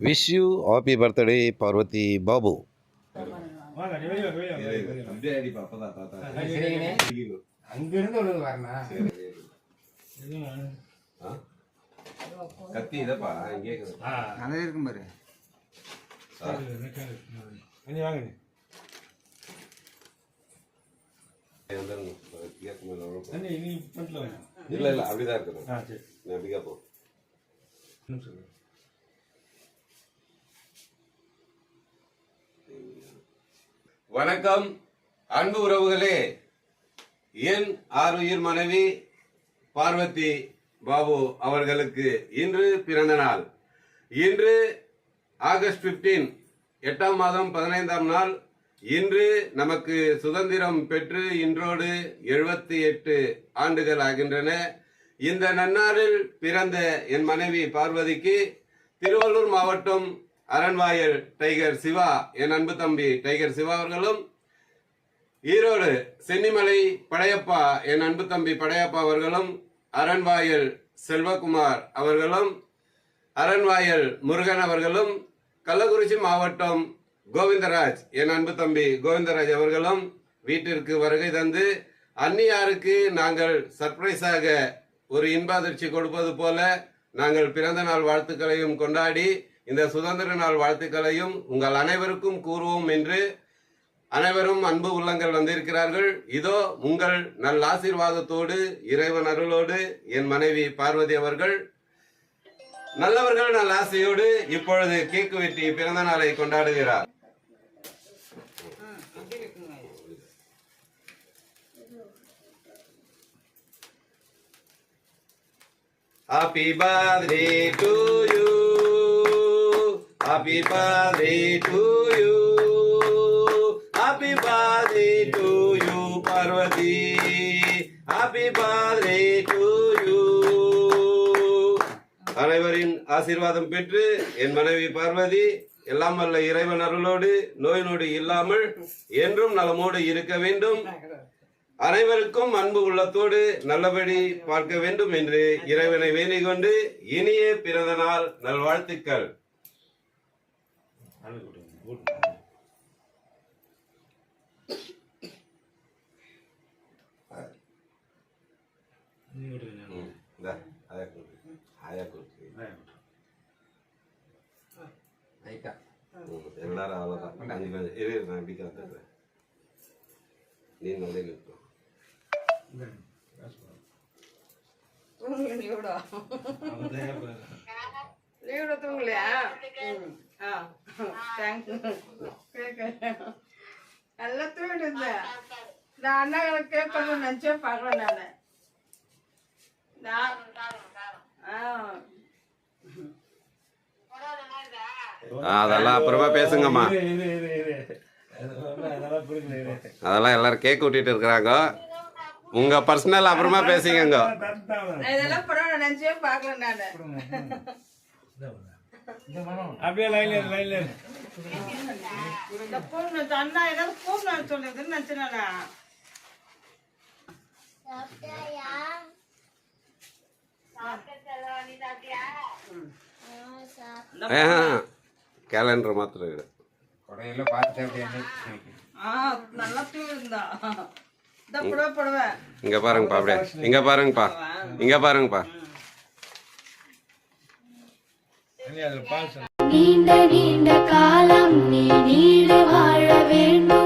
Wish you happy birthday Parvathi Babu? கத்தி இதப்பா அங்கே இருக்கும் பாரு. வாங்க. இல்ல இல்ல அப்படிதான் இருக்கணும் ஆ, சரி. நீ அப்படிக்கா போ. வணக்கம் அன்பு உறவுகளே. என் ஆறுயிர் மனைவி பார்வதி பாபு அவர்களுக்கு இன்று பிறந்த நாள். இன்று ஆகஸ்ட் 15 எட்டாம் மாதம் பதினைந்தாம் நாள். இன்று நமக்கு சுதந்திரம் பெற்று இன்றோடு எழுபத்தி எட்டு ஆண்டுகள் ஆகின்றன. இந்த நன்னாளில் பிறந்த என் மனைவி பார்வதிக்கு திருவள்ளூர் மாவட்டம் அரண்வாயல் டைகர் சிவா என் அன்பு தம்பி டைகர் சிவா அவர்களும் ஈரோடு சென்னிமலை படையப்பா என் அன்பு தம்பி படையப்பா அவர்களும் அரண்வாயல் செல்வகுமார் அவர்களும் அரண்வாயல் முருகன் அவர்களும் கள்ளக்குறிச்சி மாவட்டம் கோவிந்தராஜ் என் அன்பு தம்பி கோவிந்தராஜ் அவர்களும் வீட்டிற்கு வருகை தந்து அந்நியாருக்கு நாங்கள் சர்ப்ரைஸாக ஒரு இன்ப அதிர்ச்சி கொடுப்பது போல நாங்கள் பிறந்த நாள் வாழ்த்துக்களையும் கொண்டாடி இந்த சுதந்திர நாள் வாழ்த்துக்களையும் உங்கள் அனைவருக்கும் கூறுவோம் என்று அனைவரும் அன்பு உள்ளங்கள் வந்திருக்கிறார்கள் இதோ உங்கள் நல் ஆசீர்வாதத்தோடு இறைவன் அருளோடு என் மனைவி பார்வதி அவர்கள் நல்லவர்கள் நல்ல ஆசையோடு இப்பொழுது கேக்கு வெட்டி பிறந்த நாளை கொண்டாடுகிறார் Happy birthday to you. Happy birthday to you. Happy birthday to you, Parvati. Happy birthday to you. அனைவரின் ஆசீர்வாதம் பெற்று என் மனைவி பார்வதி எல்லாம் வல்ல இறைவன் அருளோடு நோய் நொடி இல்லாமல் என்றும் நலமோடு இருக்க வேண்டும் அனைவருக்கும் அன்பு உள்ளத்தோடு நல்லபடி பார்க்க வேண்டும் என்று இறைவனை வேண்டிக் கொண்டு இனிய பிறந்த நாள் நல்வாழ்த்துக்கள் எல்லாரும் அவ்வளவுதான். அஞ்சு பேர். இரு, நான் இப்படி காத்துக்கிறேன் நீ நல்ல நிற்கும் இந்தாங்க, நீயோட தூங்கலையா. ஆ. கேட்க நல்லா தூங்கிட்டு இருந்தேன் நான் அண்ணாங்களை கேட்கணும்னு நினச்சே பார்க்கல நான். அதெல்லாம் அப்புறமா பேசுங்கம்மா. அதெல்லாம் எல்லாரும் கேக் விட்டுட்டு இருக்கிறாங்க. உங்க பர்சனல் அப்புறமா பேசிக்கங்க. இதெல்லாம் படம் நினச்சே பார்க்கல நான். அப்படியே லைன்ல இரு, லைன்ல இரு. இந்த பூன்னு அண்ணா ஏதாவது பூன்னு சொல்லுதுன்னு நினச்சேன் நான் கேலண்டர் மாத்திரம் இரு. கொடையில ஆ நல்லா இங்க பாருங்கப்பா அப்படியே. இங்க பாருங்கப்பா. இங்க பாருங்கப்பா. நீண்ட நீண்ட காலம் நீ நீடு வாழ வேண்டும்.